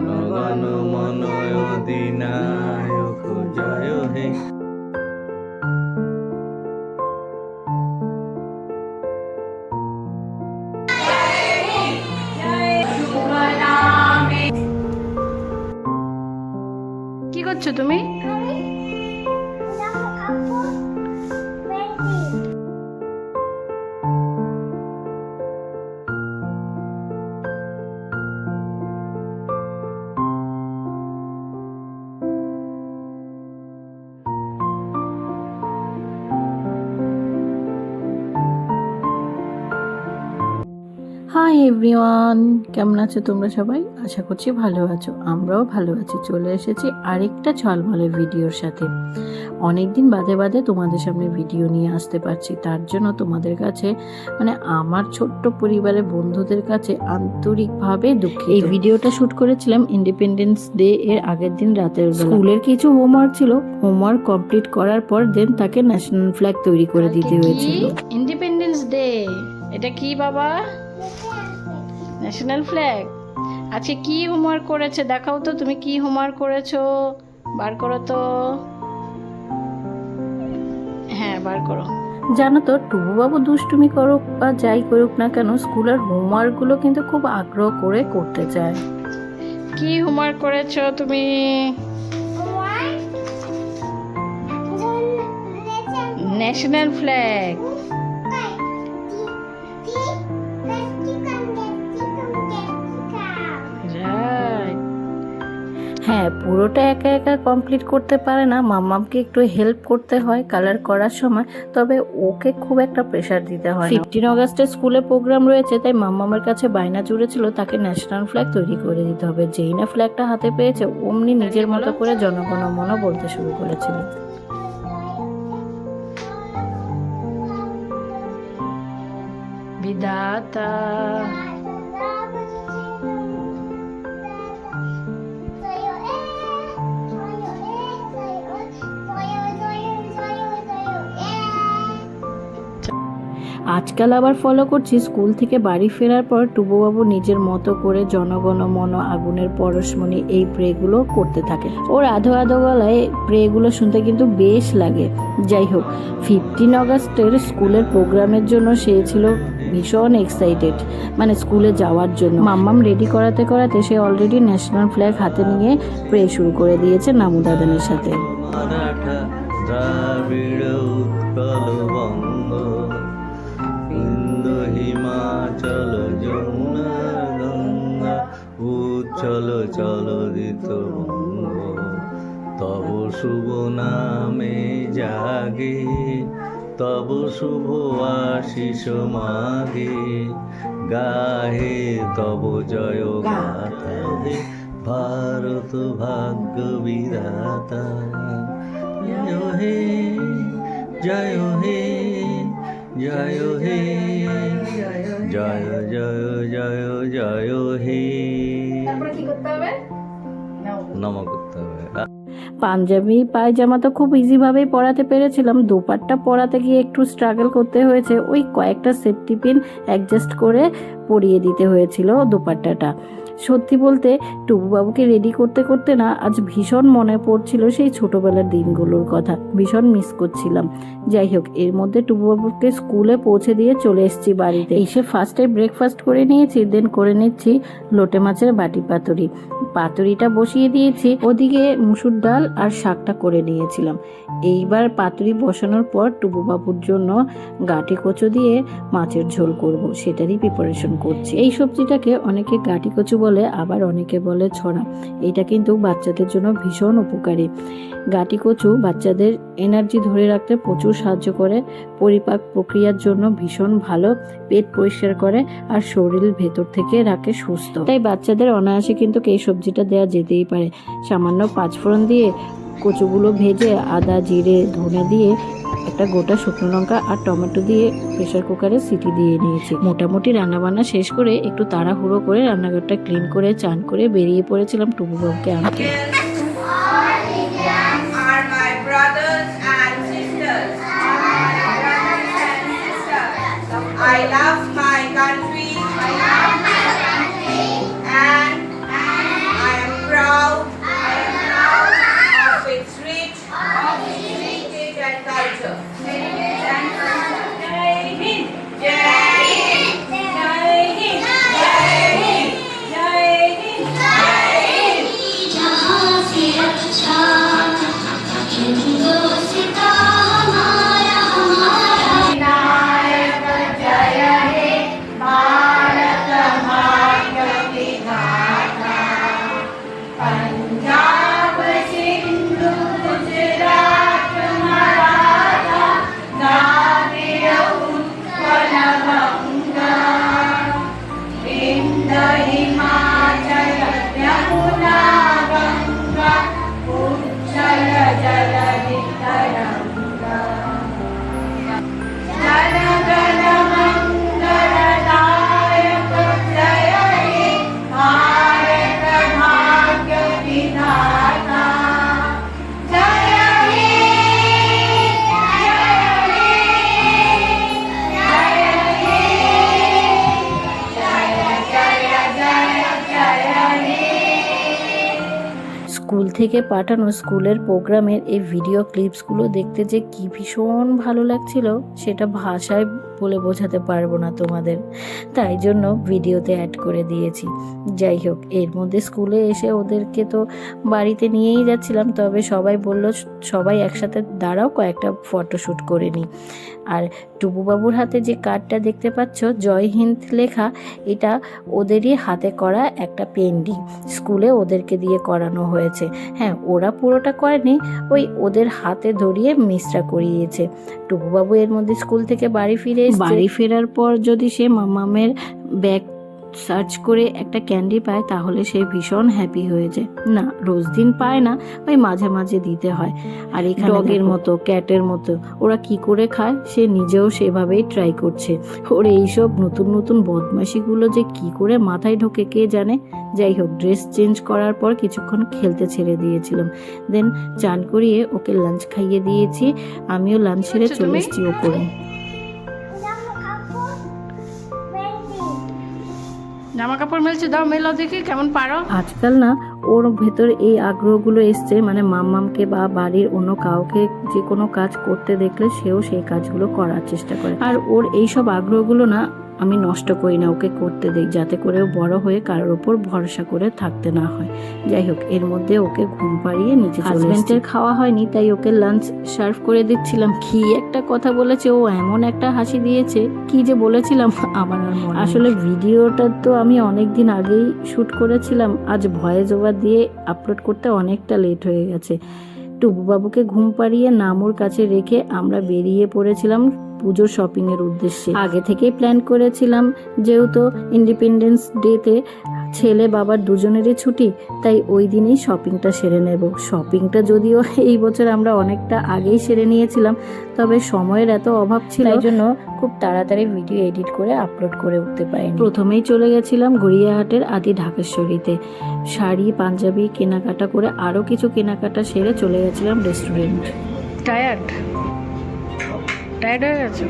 জনগণ মন অধিনায়ক জয় হে। কি করছ তুমি? হাই এভরিওয়ান কেমন আছো তোমরা সবাই? আশা করছি ভালো আছো। আমরাও ভালো আছি। চলে এসেছি আরেকটা ঝলমলে ভিডিওর সাথে। অনেক দিন বাদে বাদে তোমাদের সামনে ভিডিও নিয়ে আসতে পারছি। তার জন্য তোমাদের কাছে মানে আমার ছোট্ট পরিবারের বন্ধুদের কাছে আন্তরিকভাবে দুঃখিত। এই ভিডিওটা শ্যুট করেছিলাম ইন্ডিপেন্ডেন্স ডে এর আগের দিন রাতের স্কুলের কিছু হোমওয়ার্ক ছিল। হোমওয়ার্ক কমপ্লিট করার পর দেন তাকে ন্যাশনাল ফ্ল্যাগ তৈরি করে দিতে হয়েছিল। ইন্ডিপেন্ডেন্স ডে এটা কি বাবা? ন্যাশনাল ফ্ল্যাগ আজকে কি হোমওয়ার্ক করেছে? দেখাও তো তুমি কি হোমওয়ার্ক করেছ? বার করো তো। হ্যাঁ বার করো। জানো তো টুবুবাবু দুষ্টুমি করুক বা যাই করুক না কেন স্কুলের হোমওয়ার্কগুলো কিন্তু খুব আগ্রহ করে করতে চায়। কি হোমওয়ার্ক করেছ তুমি? ন্যাশনাল ফ্ল্যাগ হ্যাঁ পুরোটা একা একা কমপ্লিট করতে পারে না। মাম্মামকে একটু হেল্প করতে হয় কালার করার সময়। তবে ওকে খুব একটা প্রেশার দিতে হয় ফিফটিন অগাস্টে স্কুলে প্রোগ্রাম রয়েছে তাই মাম্মামের কাছে বায়না জুড়েছিল। তাকে ন্যাশনাল ফ্ল্যাগ তৈরি করে দিতে হবে। যেই না ফ্ল্যাগটা হাতে পেয়েছে অমনি নিজের মতো করে জনগণ মন বলতে শুরু করেছিল। বিধাতা আজকাল আবার ফলো করছি স্কুল থেকে বাড়ি ফেরার পর টুবুবাবু নিজের মতো করে জনগণ মন আগুনের পরশমণি এই প্রেগুলো করতে থাকে। ওর আধো আধো গলায় প্রেগুলো শুনতে কিন্তু বেশ লাগে। যাই হোক ফিফটিন অগাস্টের স্কুলের প্রোগ্রামের জন্য সে ছিল ভীষণ এক্সাইটেড মানে স্কুলে যাওয়ার জন্য। মাম্মাম রেডি করাতে করাতে সে অলরেডি ন্যাশনাল ফ্ল্যাগ হাতে নিয়ে প্রে শুরু করে দিয়েছে সাথে। উৎকল বঙ্গ। ইন্দো হিমাচল যমুনা, গঙ্গা উচ্চল চলদিত বঙ্গ। তব শুভ নামে জাগে, তব শুভ আশিস মাগে। গাহে তব জয় গাথা ভারত ভাগ্য বিধাতা জয় হে জয় হে জয় হে। জয় জয় জয় জয় হে। নম করতে হবে। পাঞ্জাবি পায়জামা তো খুব ইজিভাবেই পরাতে পেরেছিলাম। দোপাট্টা পরাতে গিয়ে একটু স্ট্রাগল করতে হয়েছে। ওই কয়েকটা সেফটি পিন অ্যাডজাস্ট করে পরিয়ে দিতে হয়েছিল দোপাট্টাটা। সত্যি বলতে টুবুবাবুকে রেডি করতে করতে না আজ ভীষণ মনে পড়ছিল সেই ছোটবেলার দিনগুলোর কথা। ভীষণ মিস করছিলাম। যাই হোক, এর মধ্যে টুবুবাবুকে স্কুলে পৌঁছে দিয়ে চলে এসেছি বাড়িতে। এসে ফার্স্টে ব্রেকফাস্ট করে নিয়েছি দেন করে নিচ্ছি লোটে মাছের বাটি পাতুরি। পাতুরিটা বসিয়ে দিয়েছি, ওদিকে মুসুর ডাল আর শাকটা করে নিয়েছিলাম। এইবার পাতুরি বসানোর পর টুবুবাবুর জন্য গাটি কচু দিয়ে মাছের ঝোল করব, সেটারই প্রিপারেশন করছি। এই সবজিটাকে অনেকে গাটি কচু বলে আবার অনেকে বলে, ছড়া এটা কিন্তু বাচ্চাদের জন্য ভীষণ উপকারী। গাটি কচু বাচ্চাদের এনার্জি ধরে রাখতে প্রচুর সাহায্য করে, পরিপাক প্রক্রিয়ার জন্য ভীষণ ভালো, পেট পরিষ্কার করে আর শরীর ভেতর থেকে রাখে সুস্থ। তাই বাচ্চাদের অনায়াসে কিন্তু এই সবজিটা দেওয়া যেতেই পারে। সামান্য পাঁচফোড়ন দিয়ে কচুগুলো ভেজে আদা, জিরে, ধনে দিয়ে একটা গোটা শুকনো লঙ্কা আর টমেটো দিয়ে প্রেশার কুকারে সিটি দিয়ে নিয়েছি। মোটামুটি রান্নাবান্না শেষ করে একটু তাড়াহুড়ো করে রান্নাঘরটা ক্লিন করে, চান করে বেরিয়ে পড়েছিলাম টুবুবাবুকে আনতে. I love 你听。থেকে পাঠানো স্কুলের প্রোগ্রামের এই ভিডিও ক্লিপসগুলো দেখতে যে কী ভীষণ ভালো লাগছিল, সেটা ভাষায় বলে বোঝাতে পারব না তোমাদের। তাই জন্য ভিডিওতে অ্যাড করে দিয়েছি। যাই হোক, এর মধ্যে স্কুলে এসে ওদেরকে তো বাড়িতে নিয়েই যাচ্ছিলাম, তবে সবাই বলল, সবাই একসাথে দাঁড়াও, কয়েকটা ফটোশ্যুট করে নিই আর টুবুবাবুর হাতে যে কার্ডটা দেখতে পাচ্ছ, জয় হিন্দ লেখা, এটা ওদেরই হাতে করা একটা পেন্টিং স্কুলে ওদেরকে দিয়ে করানো হয়েছে। হ্যাঁ ওরা পুরোটা করেনি, ওই ওদের হাতে ধরিয়ে মিসরা করিয়েছে। টুকুবাবু এর মধ্যে স্কুল থেকে বাড়ি ফিরে। বাড়ি ফেরার পর যদি সে মামামের ব্যাগ সার্চ করে একটা ক্যান্ডি পায় তাহলে সে ভীষণ হ্যাপি হয়ে যায়। না রোজ দিন পায় না ওই মাঝে মাঝে দিতে হয়। আর এই ডগের মতো ক্যাটের মতো ওরা কি করে খায়? সে নিজেও সেভাবেই ট্রাই করছে। ওর এইসব নতুন নতুন বদমাশিগুলো যে কি করে মাথায় ঢোকে কে জানে? যাই হোক ড্রেস চেঞ্জ করার পর কিছুক্ষণ খেলতে ছেড়ে দিয়েছিলাম। দেন চান করিয়ে ওকে লাঞ্চ খাইয়ে দিয়েছি। আমিও লাঞ্চ সেরে আচ্ছা, চলে? এসেছি ওপরে। জামা কাপড় মেলছে, দাও মেলো দেখি, কেমন পারো? আজকাল না, ওর ভেতর এই আগ্রহগুলো এসছে মানে মাম্মামকে বা বাড়ির অন্য কাউকে যে কোনো কাজ করতে দেখলে সেও সেই কাজগুলো করার চেষ্টা করে। আর ওর এইসব আগ্রহগুলো না আমি নষ্ট করি না ওকে করতে দিই যাতে করে ও বড় হয়ে কারোর ওপর ভরসা করে থাকতে না হয়। যাই হোক এর মধ্যে ওকে ঘুম পাড়িয়ে নিচে হাজবেন্ডের খাওয়া হয়নি তাই ওকে লাঞ্চ সার্ভ করে দিচ্ছিলাম। কি একটা কথা বলেছে ও এমন একটা হাসি দিয়েছে কি যে বলেছিলাম আমার আসলে ভিডিওটা তো আমি অনেক দিন আগেই শ্যুট করেছিলাম আজ ভয়েস ওভার দিয়ে আপলোড করতে অনেকটা লেট হয়ে গেছে। টুবুবাবুকে ঘুম পাড়িয়ে নামুর কাছে রেখে আমরা বেরিয়ে পড়েছিলাম পুজোর শপিং এর উদ্দেশ্যে। আগে থেকেই প্ল্যান করেছিলাম যেহেতু ইন্ডিপেন্ডেন্স ডেতে ছেলে বাবার দুজনেরই ছুটি তাই ওই দিনেই শপিংটা সেরে নেব। শপিংটা যদিও এই বছর আমরা অনেকটা আগেই সেরে নিয়েছিলাম তবে সময়ের এত অভাব ছিল এই জন্য খুব তাড়াতাড়ি ভিডিও এডিট করে আপলোড করে উঠতে পারি প্রথমেই চলে গেছিলাম গড়িয়াহাটের আদি ঢাকেশ্বরীতে। শাড়ি পাঞ্জাবি কেনাকাটা করে আরও কিছু কেনাকাটা সেরে চলে গেছিলাম রেস্টুরেন্ট টায়ার্ড টায়ার্ড হয়ে গেছো?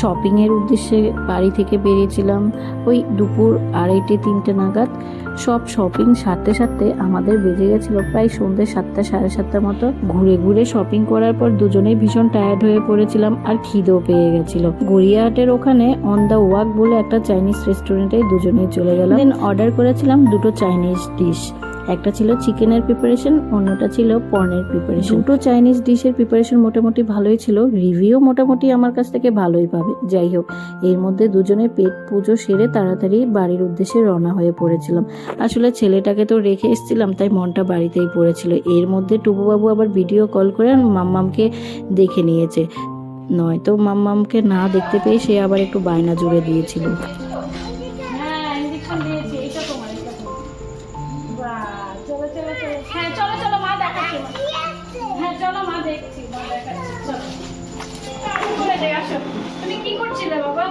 শপিংয়ের উদ্দেশ্যে বাড়ি থেকে বেরিয়েছিলাম ওই দুপুর আড়াইটে, তিনটে নাগাদ। সব শপিং সারতে সারতে আমাদের বেজে গেছিল প্রায় সন্ধ্যে সাতটা, সাড়ে সাতটার মতো। ঘুরে ঘুরে শপিং করার পর দুজনেই ভীষণ টায়ার্ড হয়ে পড়েছিলাম আর খিদেও পেয়ে গেছিল। গড়িয়াহাটের ওখানে অন দ্য ওয়াক বলে একটা চাইনিজ রেস্টুরেন্টে দুজনেই চলে গেলাম। দেন অর্ডার করেছিলাম দুটো চাইনিজ ডিশ একটা ছিল চিকেনের প্রিপারেশন অন্যটা ছিল পর্নের প্রিপারেশন দুটো চাইনিজ ডিশের প্রিপারেশন মোটামুটি ভালোই ছিল রিভিউ মোটামুটি আমার কাছ থেকে ভালোই পাবে। যাই হোক, এর মধ্যে দুজনে পেট পুজো সেরে তাড়াতাড়ি বাড়ির উদ্দেশ্যে রওনা হয়ে পড়েছিলাম। আসলে ছেলেটাকে তো রেখে এসেছিলাম, তাই মনটা বাড়িতেই পড়েছিল। এর মধ্যে টুবুবাবু আবার ভিডিও কল করে মাম্মামকে দেখে নিয়েছে। নয়তো মাম্মামকে না দেখতে পেয়ে সে আবার একটু বায়না জুড়ে দিয়েছিল। চলো চলো চলো হ্যাঁ চলো চলো মা দেখাচ্ছি মা। হ্যাঁ চলো মা দেখছি মা দেখাচ্ছি চলো। করে আসো। তুমি কি করছিলে বাবা?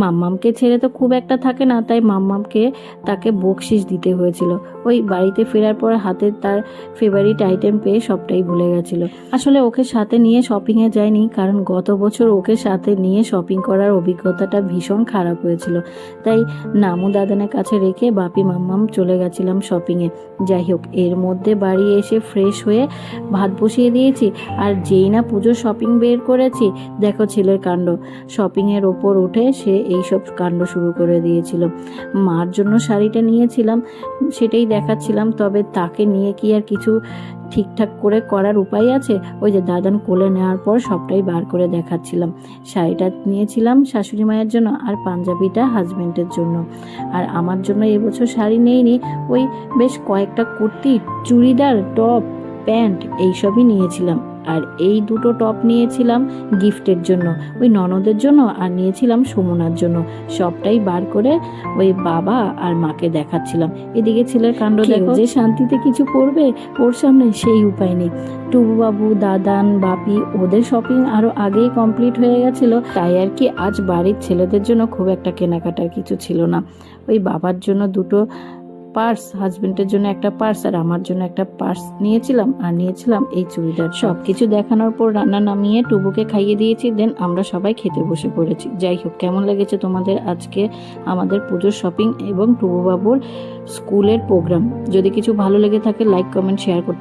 মাম্মামকে ছেড়ে তো খুব একটা থাকে না, তাই মাম্মামকে তাকে বকশিস দিতে হয়েছিল। ওই বাড়িতে ফেরার পর হাতে তার ফেভারিট আইটেম পেয়ে সবটাই ভুলে গেছিল। আসলে ওকে সাথে নিয়ে শপিংয়ে যায়নি, কারণ গত বছর ওকে সাথে নিয়ে শপিং করার অভিজ্ঞতাটা ভীষণ খারাপ হয়েছিল। তাই নামু দাদানের কাছে রেখে বাপি মাম্মাম চলে গেছিলাম শপিংয়ে যাই হোক, এর মধ্যে বাড়ি এসে ফ্রেশ হয়ে ভাত বসিয়ে দিয়েছি, আর যেই না পুজোর শপিং বের করেছি, দেখো ছেলের কাণ্ড। শপিংয়ের ওপর উঠে সে এইসব কাণ্ড শুরু করে দিয়েছিল। মার জন্য শাড়িটা নিয়েছিলাম, সেটাই দেখাচ্ছিলাম, তবে তাকে নিয়ে কি আর কিছু ঠিকঠাক করে করার উপায় আছে? ওই যে দাদান কোলে নেওয়ার পর সবটাই বার করে দেখাচ্ছিলাম। শাড়িটা নিয়েছিলাম শাশুড়ি মায়ের জন্য আর পাঞ্জাবিটা হাজবেন্ডের জন্য। আর আমার জন্য এবছর শাড়ি নেইনি, ওই বেশ কয়েকটা কুর্তি, চুড়িদার, টপ প্যান্ট এইসবই নিয়েছিলাম। আর এই দুটো টপ নিয়েছিলাম গিফটের জন্য ওই ননদের জন্য আর নিয়েছিলাম সুমনার জন্য। সবটাই বার করে ওই বাবা আর মাকে দেখাচ্ছিলাম। এদিকে ছেলের কাণ্ড দেখো। যে শান্তিতে কিছু করবে ওর সামনে সেই উপায় নেই। টুবু বাবু দাদান বাপি ওদের শপিং আরও আগেই কমপ্লিট হয়ে গেছিল। তাই আর কি আজ বাড়ির ছেলেদের জন্য খুব একটা কেনাকাটার কিছু ছিল না। ওই বাবার জন্য দুটো পার্স হাজবেন্ডের জন্য একটা পার্স আর আমার জন্য একটা পার্স নিয়েছিলাম আর নিয়েছিলাম এই চুড়িদার। সব কিছু দেখানোর পর রান্না নামিয়ে টুবুকে খাইয়ে দিয়েছি দেন আমরা সবাই খেতে বসে পড়েছি। যাই হোক, কেমন লেগেছে তোমাদের আজকে আমাদের পুজোর শপিং এবং টুবু বাবুর স্কুলের প্রোগ্রাম যদি কিছু ভালো লেগে থাকে লাইক কমেন্ট শেয়ার করতে